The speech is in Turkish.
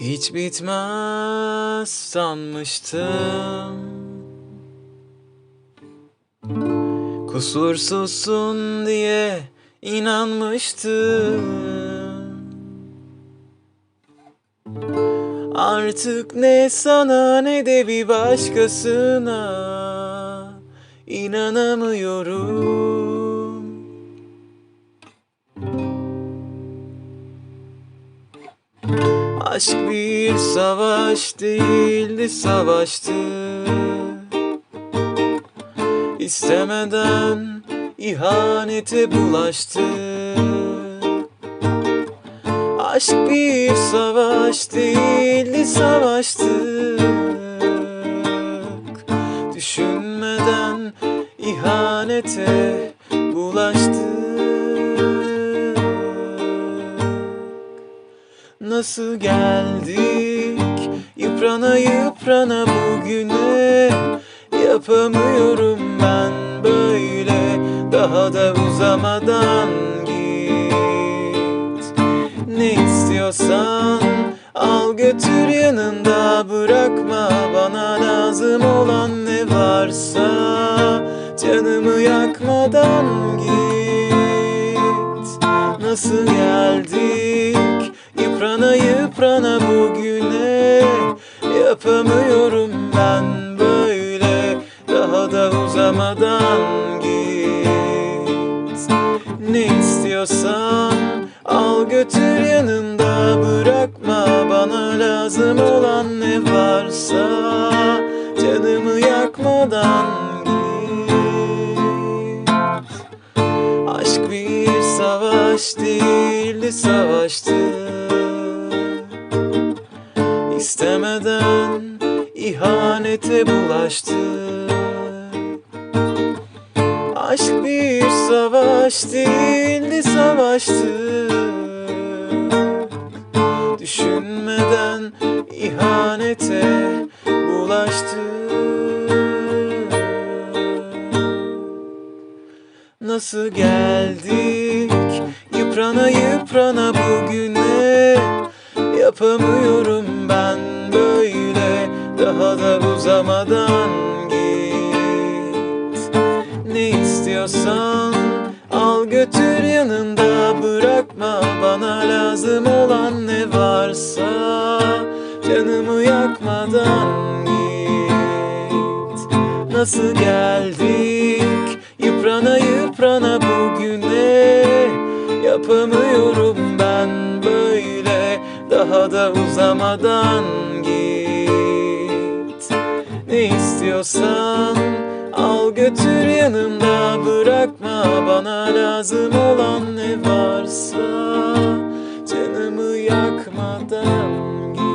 Hiç bitmez sanmıştım. Kusursuzsun diye inanmıştım. Artık ne sana ne de bir başkasına inanamıyorum Aşk bir savaş değildi savaştı. İstemeden ihanete bulaştı. Aşk bir savaş değildi savaştık Düşünmeden ihanete bulaştık Nasıl geldik? Yıprana yıprana bugüne Yapamıyorum ben böyle. Daha da uzamadan git. Ne istiyorsan al götür yanında bırakma. Bana lazım olan ne varsa canımı yakmadan git. Nasıl geldik yıprana yıprana bugüne Yapamıyorum ben böyle. Daha da uzamadan git. Ne istiyorsan al götür yanında bırakma Bana lazım olan ne varsa. Canımı yakmadan git. Aşk bir savaş değildi savaştı ihanete bulaştı. Aşk bir savaş değildi savaştı. Düşünmeden ihanete bulaştı. Nasıl geldik? Yıprana yıprana bugüne Yapamıyorum ben uzamadan git. Ne istiyorsan al götür yanında. Bırakma Bana lazım olan ne varsa. Canımı yakmadan git. Nasıl geldik? Yıprana yıprana bugüne. Yapamıyorum ben böyle. Daha da uzamadan istiyorsan al götür yanımda bırakma Bana lazım olan ne varsa. Canımı yakmadan git